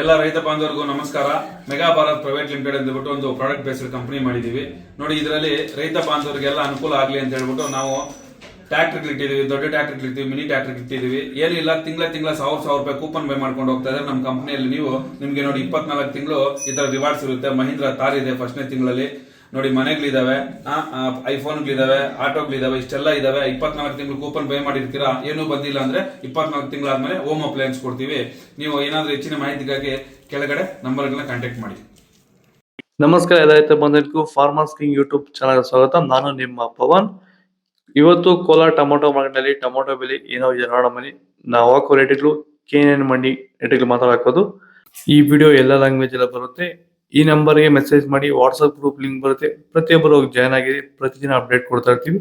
ಎಲ್ಲ ರೈತ ಬಾಂಧವರಿಗೂ ನಮಸ್ಕಾರ. ಮೆಗಾ ಭಾರತ್ ಪ್ರೈವೇಟ್ ಲಿಮಿಟೆಡ್ ಅಂತ ಹೇಳ್ಬಿಟ್ಟು ಒಂದು ಪ್ರಾಡಕ್ಟ್ ಬೇಸ್ಡ್ ಕಂಪನಿ ಮಾಡಿದೀವಿ ನೋಡಿ, ಇದರಲ್ಲಿ ರೈತ ಬಾಂಧವರಿಗೆಲ್ಲ ಅನುಕೂಲ ಆಗಲಿ ಅಂತ ಹೇಳ್ಬಿಟ್ಟು ನಾವು ಟ್ಯಾಕ್ಟರ್ ಇಟ್ಟಿದ್ದೀವಿ, ದೊಡ್ಡ ಟ್ಯಾಕ್ಟರ್ ಇಟ್ಟಿದ್ದೀವಿ, ಮಿನಿ ಟ್ಯಾಕ್ಟರ್ ಇಟ್ಟಿದ್ದೀವಿ. ಏನಿಲ್ಲ, ತಿಂಗಳ ತಿಂಗಳ ಸಾವಿರ ಸಾವಿರ ರೂಪಾಯಿ ಕೂಪನ್ ಬೈ ಮಾಡ್ಕೊಂಡು ಹೋಗ್ತಾ ಇದ್ರೆ ನಮ್ಮ ಕಂಪನಿಯಲ್ಲಿ ನೀವು ನಿಮಗೆ ನೋಡಿ, ಇಪ್ಪತ್ನಾಲ್ಕು ತಿಂಗಳು ಈ ತರ ರಿವಾರ್ಡ್ಸ್ ಇರುತ್ತೆ. ಮಹೀಂದ್ರ ತಾರ್ ಇದೆ ಫಸ್ಟ್ನೇ ತಿಂಗಳಲ್ಲಿ. ನೋಡಿ, ಮನೆಗಳಿದಾವೆ ಐಫೋನ್ಗಳಿದಾವೆ ಆಟೋಗಳಿದಾವೆ, ಇಷ್ಟೆಲ್ಲ ಇದಾವೆ. ಇಪ್ಪತ್ನಾಲ್ಕು ತಿಂಗಳು ಕೂಪನ್ ಬೈ ಮಾಡಿರ್ತೀರಾ? ಏನೂ ಬಂದಿಲ್ಲ ಅಂದ್ರೆ ಇಪ್ಪತ್ನಾಲ್ಕು ತಿಂಗಳಾದ್ಮೇಲೆ ಹೋಮ್ ಅಪ್ಲಯನ್ಸ್ ಕೊಡ್ತೀವಿ. ನೀವು ಏನಾದ್ರೂ ಹೆಚ್ಚಿನ ಮಾಹಿತಿಗಾಗಿ ಕೆಳಗಡೆ ನಂಬರ್ಗಳನ್ನ ಕಾಂಟ್ಯಾಕ್ಟ್ ಮಾಡಿ. ನಮಸ್ಕಾರ ಎಲ್ಲ ಬಂಧುಗಳಿಗೂ ಫಾರ್ಮರ್ಸ್ ಕಿಂಗ್ ಯೂಟ್ಯೂಬ್ ಚಾನಲ್ ಸ್ವಾಗತ. ನಾನು ನಿಮ್ಮ ಪವನ್. ಇವತ್ತು ಕೋಲಾರ ಟೊಮೊಟೊ ಮಾರ್ಕೆಟ್ನಲ್ಲಿ ಟೊಮೊಟೊ ಬೆಲೆ ಏನೋ ಇದೆ ಮನಿ ನಾವು ಹಾಕೋ ರೇಟ್ಗಳು, ಕೆ ಮಂಡಿ ರೇಟ್ಗಳು ಮಾತ್ರ ಹಾಕೋದು. ಈ ವಿಡಿಯೋ ಎಲ್ಲ ಲ್ಯಾಂಗ್ವೇಜ್ ಎಲ್ಲ ಬರುತ್ತೆ. ಈ ನಂಬರ್ಗೆ ಮೆಸೇಜ್ ಮಾಡಿ ವಾಟ್ಸಪ್ ಗ್ರೂಪ್ ಲಿಂಕ್ ಬರುತ್ತೆ. ಪ್ರತಿಯೊಬ್ಬರು ಹೋಗಿ ಜಾಯ್ನ್ ಆಗಿ ಪ್ರತಿದಿನ ಅಪ್ಡೇಟ್ ಕೊಡ್ತಾ ಇರ್ತೀವಿ.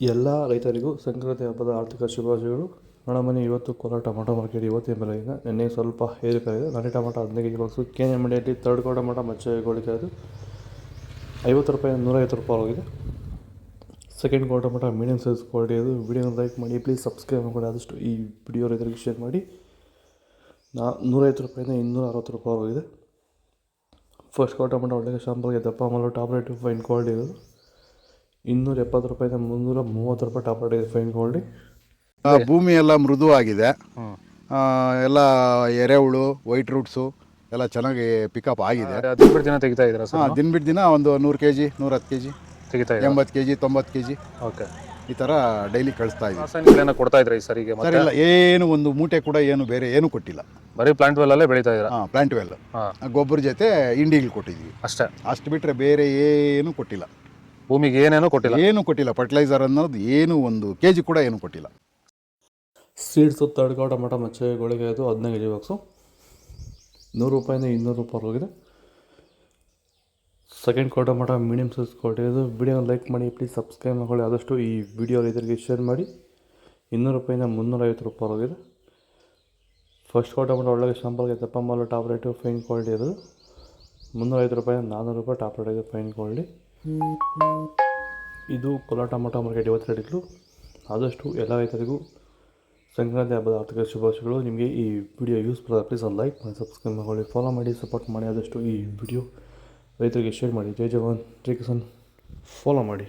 ಎಲ್ಲ ರೈತರಿಗೂ ಸಂಕ್ರಾಂತಿ ಹಬ್ಬದ ಆರ್ಥಿಕ ಶುಭಾಶಯಗಳು. ನನ್ನ ಮನೆ ಇವತ್ತು ಕೋಲಾರ ಟೊಮೊಟೊ ಮಾರ್ಕೆಟ್ ಇವತ್ತಿನ ಬೆಲೆಯಿಂದ ನಿನ್ನೆ ಸ್ವಲ್ಪ ಏರಿಕೆಯಾಗಿದೆ ನಾಟಿ ಟೊಮೊಟೊ ಹದಿನೈದು ಕೆ ಬಾಕ್ಸು ಕೆ ಎನ್ ಮಂಡಿಯಲ್ಲಿ ತರ್ಡ್ ಕೋ ಟೊಮೊಟೊ ಮಚ್ಚೆಗೋಳಿಕೆ ಅದು ಐವತ್ತು ರೂಪಾಯಿ ನೂರೈವತ್ತು ರೂಪಾಯಿ ಹೋಗಿದೆ second quarter tomato medium size quality ಅದು. ವಿಡಿಯೋನ ಲೈಕ್ ಮಾಡಿ ಪ್ಲೀಸ್ ಸಬ್ಸ್ಕ್ರೈಬ್ ಮಾಡಿ ಆದಷ್ಟು ಈ ವಿಡಿಯೋ ರೈತರಿಗೆ ಶೇರ್ ಮಾಡಿ. ನಾ ನೂರೈವತ್ತು ರೂಪಾಯಿಂದ ಇನ್ನೂರ ಅರವತ್ತು ರೂಪಾಯಿ ಹೋಗಿದೆ ಫಸ್ಟ್ ಕ್ವಾರ್ಟರ್ ಮಟ್ಟ ಒಳ್ಳೆ ಶಾಂಪಲ್ಗೆ ದಪ್ಪ ಆಮೇಲೆ ಟಾಪ್ ರೇಟ್ ಫೈನ್ ಇದು ಇನ್ನೂರ ಎಪ್ಪತ್ತು ರೂಪಾಯಿಂದ ಮುನ್ನೂರ ಮೂವತ್ತು ರೂಪಾಯಿ ಟಾಪ್ ರೇಟ್ ಇದೆ ಫೈನ್ ಆ, ಭೂಮಿ ಎಲ್ಲ ಮೃದುವಾಗಿದೆ ಆಗಿದೆ ಎಲ್ಲ ಎರೆಹುಳು ವೈಟ್ ರೂಟ್ಸು ಎಲ್ಲ ಚೆನ್ನಾಗಿ ಪಿಕಪ್ ಆಗಿದೆ. ಹದಿನೆಂಟು ದಿನ ತೆಗಿತಾ ಇದ್ದೀರಾ ಸರ್? ದಿನ ಬಿಟ್ಟು ದಿನ ಒಂದು ನೂರು ಕೆ ಜಿ ನೂರ ಹತ್ತು ಕೆ ಜಿ ತೆಗಿತಾ ಎಂಬತ್ತು ಕೆ ಜಿ ತೊಂಬತ್ತು ಕೆ ಜಿ ಓಕೆ ಈ ಥರ ಡೈಲಿ ಕಳಿಸ್ತಾ ಇದ್ದೀವಿ. ರಾಸಾಯನಿಕಗಳನ್ನ ಕೊಡ್ತಾ ಇದ್ರಾ ಈ ಸರಿಗೆ ಸರ್ ಮತ್ತೆ? ಇಲ್ಲ ಏನು ಒಂದು ಮೂಟೆ ಕೂಡ ಏನು ಬೇರೆ ಏನು ಕೊಟ್ಟಿಲ್ಲ. ಬರೀ ಪ್ಲಾಂಟ್ ವೆಲ್ ಅಲ್ಲೇ ಬೆಳೀತಾ ಇದ್ದೀರಾ? ಹಾಂ ಪ್ಲಾಂಟ್ ವೆಲ್ ಹಾ. ಗೊಬ್ಬರ ಜೊತೆ ಇಂಡಿಗಳು ಕೊಟ್ಟಿದ್ವಿ ಅಷ್ಟೇ? ಅಷ್ಟು ಬಿಟ್ಟರೆ ಬೇರೆ ಏನು ಕೊಟ್ಟಿಲ್ಲ. ಭೂಮಿಗೆ ಏನೇನೋ ಕೊಟ್ಟಿಲ್ಲ? ಏನು ಕೊಟ್ಟಿಲ್ಲ. ಫರ್ಟಿಲೈಸರ್ ಅನ್ನೋದು ಏನು ಒಂದು ಕೆ ಜಿ ಕೂಡ ಏನು ಕೊಟ್ಟಿಲ್ಲ. ಸೀಡ್ಸು ತರ್ಡ್ ಟೊಮೆಟೊ ಮಚ್ಚೆ ಮಚ್ಚೆಗೋಳಿಗೆ ಅದು ಹದಿನೈದು ಕೆ ಜಿ ಬಾಕ್ಸು ನೂರು ರೂಪಾಯಿಂದ ಇನ್ನೂರು ರೂಪಾಯಿ ಹೋಗಿದೆ ಸೆಕೆಂಡ್ ಕ್ವಾರ್ಟರ್ ಮಾಡೋ ಮೀಡಿಯಮ್ ಸೈಜ್ ಕ್ವಾರ್ಟರ್ ಇದು ವಿಡಿಯೋ ಲೈಕ್ ಮಾಡಿ ಪ್ಲೀಸ್ ಸಬ್ಸ್ಕ್ರೈಬ್ ಮಾಡ್ಕೊಳ್ಳಿ. ಆದಷ್ಟು ಈ ವಿಡಿಯೋ ರೈತರಿಗೆ ಶೇರ್ ಮಾಡಿ. ಇನ್ನೂರು ರೂಪಾಯಿಂದ ಮುನ್ನೂರೈವತ್ತು ರೂಪಾಯಿ ಹೋಗಿದೆ ಫಸ್ಟ್ ಕ್ವಾರ್ಟರ್ ಮಾಡೋ ಒಳ್ಳೆಯ ಶಾಂಪಲ್ಗೆ ದಪ್ಪ ಮಾಲು ಟಾಪ್ ರೇಟು ಫೈನ್ ಕ್ವಾಲಿಟಿ ಇರೋದು. ಮುನ್ನೂರೈವತ್ತು ರೂಪಾಯಿಂದ ನಾನ್ನೂರು ರೂಪಾಯಿ ಟಾಪ್ ರೇಟ್ ಇದೆ ಫೈನ್ ಕ್ವಾಲಿಟಿ ಇದು ಕೋಲಾರ ಟೊಮೊಟೊ ಮಾರ್ಕೆಟ್ ಇವತ್ತು ರೇಟ್ಗಳು ಆದಷ್ಟು ಎಲ್ಲ ರೈತರಿಗೂ ಸಂಕ್ರಾಂತಿ ಹಬ್ಬದ ಆರ್ಥಿಕ ಶುಭಾಶಯಗಳು. ನಿಮಗೆ ಈ ವಿಡಿಯೋ ಯೂಸ್ ಫುಲ್ ಪ್ಲೀಸ್ ಒಂದು ಲೈಕ್ ಮಾಡಿ ಸಬ್ಸ್ಕ್ರೈಬ್ ಮಾಡಿ ಫಾಲೋ ಮಾಡಿ ಸಪೋರ್ಟ್ ಮಾಡಿ. ಆದಷ್ಟು ಈ ವಿಡಿಯೋ ರೈತರಿಗೆ ಶೇರ್ ಮಾಡಿ. ಜೈ ಜವಾನ್. ಜೈ ಕಿಸಾನ್. ಫಾಲೋ ಮಾಡಿ.